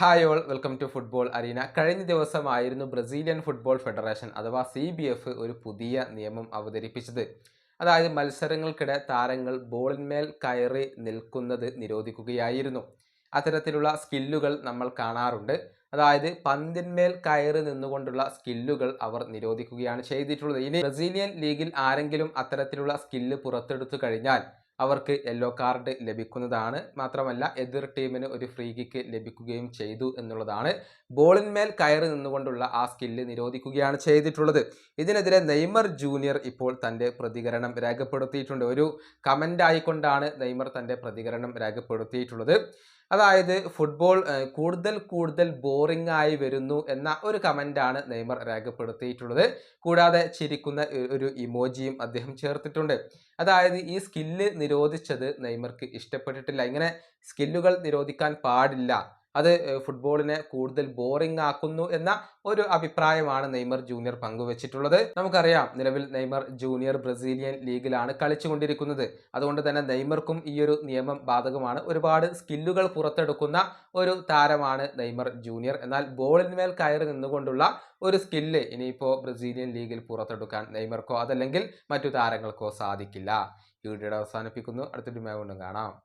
Hi all welcome to football arena കഴിഞ്ഞ ദിവസമായിരുന്നു Brazilian football federation അഥവാ സി ബി എഫ് ഒരു പുതിയ നിയമം അവതരിപ്പിച്ചത്. അതായത് മത്സരങ്ങൾക്കിടെ താരങ്ങൾ ബോളിന്മേൽ കയറി നിൽക്കുന്നത് നിരോധിക്കുകയായിരുന്നു. അത്തരത്തിലുള്ള സ്കില്ലുകൾ നമ്മൾ കാണാറുണ്ട്. അതായത് പന്തിന്മേൽ കയറി നിന്നുകൊണ്ടുള്ള സ്കില്ലുകൾ അവർ നിരോധിക്കുകയാണ് ചെയ്തിട്ടുള്ളത്. ഇനി ബ്രസീലിയൻ ലീഗിൽ ആരെങ്കിലും അത്തരത്തിലുള്ള സ്കില്ല് പുറത്തെടുത്തു കഴിഞ്ഞാൽ അവർക്ക് യെല്ലോ കാർഡ് ലഭിക്കുന്നതാണ്. മാത്രമല്ല എതിർ ടീമിന് ഒരു ഫ്രീ കിക്ക് ലഭിക്കുകയും ചെയ്തു എന്നുള്ളതാണ്. ബോളിന്മേൽ കയറി നിന്നുകൊണ്ടുള്ള ആ സ്കില്ല് നിരോധിക്കുകയാണ് ചെയ്തിട്ടുള്ളത്. ഇതിനെതിരെ നെയ്മർ ജൂനിയർ ഇപ്പോൾ തന്റെ പ്രതികരണം രേഖപ്പെടുത്തിയിട്ടുണ്ട്. ഒരു കമന്റ് ആയിക്കൊണ്ടാണ് നെയ്മർ തന്റെ പ്രതികരണം രേഖപ്പെടുത്തിയിട്ടുള്ളത്. അതായത് ഫുട്ബോൾ കൂടുതൽ കൂടുതൽ ബോറിംഗ് ആയി വരുന്നു എന്ന ഒരു കമന്റാണ് നെയ്മർ രേഖപ്പെടുത്തിയിട്ടുള്ളത്. കൂടാതെ ചിരിക്കുന്ന ഒരു ഇമോജിയും അദ്ദേഹം ചേർത്തിട്ടുണ്ട്. അതായത് ഈ സ്കില്ല് നിരോധിച്ചത് നെയ്മർക്ക് ഇഷ്ടപ്പെട്ടിട്ടില്ല. ഇങ്ങനെ സ്കില്ലുകൾ നിരോധിക്കാൻ പാടില്ല. അത് ഫുട്ബോളിനെ കൂടുതൽ ബോറിംഗ് ആക്കുന്നു എന്ന ഒരു അഭിപ്രായമാണ് നെയ്മർ ജൂനിയർ പങ്കുവച്ചിട്ടുള്ളത്. നമുക്കറിയാം നിലവിൽ നെയ്മർ ജൂനിയർ ബ്രസീലിയൻ ലീഗിലാണ് കളിച്ചുകൊണ്ടിരിക്കുന്നത്. അതുകൊണ്ട് തന്നെ നെയ്മർക്കും ഈ ഒരു നിയമം ബാധകമാണ്. ഒരുപാട് സ്കില്ലുകൾ പുറത്തെടുക്കുന്ന ഒരു താരമാണ് നെയ്മർ ജൂനിയർ എന്നാൽ ബോളിന്മേൽ കയറി നിന്നുകൊണ്ടുള്ള ഒരു സ്കില്ല് ഇനിയിപ്പോൾ ബ്രസീലിയൻ ലീഗിൽ പുറത്തെടുക്കാൻ നെയ്മർക്കോ അതല്ലെങ്കിൽ മറ്റു താരങ്ങൾക്കോ സാധിക്കില്ല. ഈ വീഡിയോയുടെ അവസാനിപ്പിക്കുന്നു. അടുത്തൊരു കൊണ്ടും കാണാം.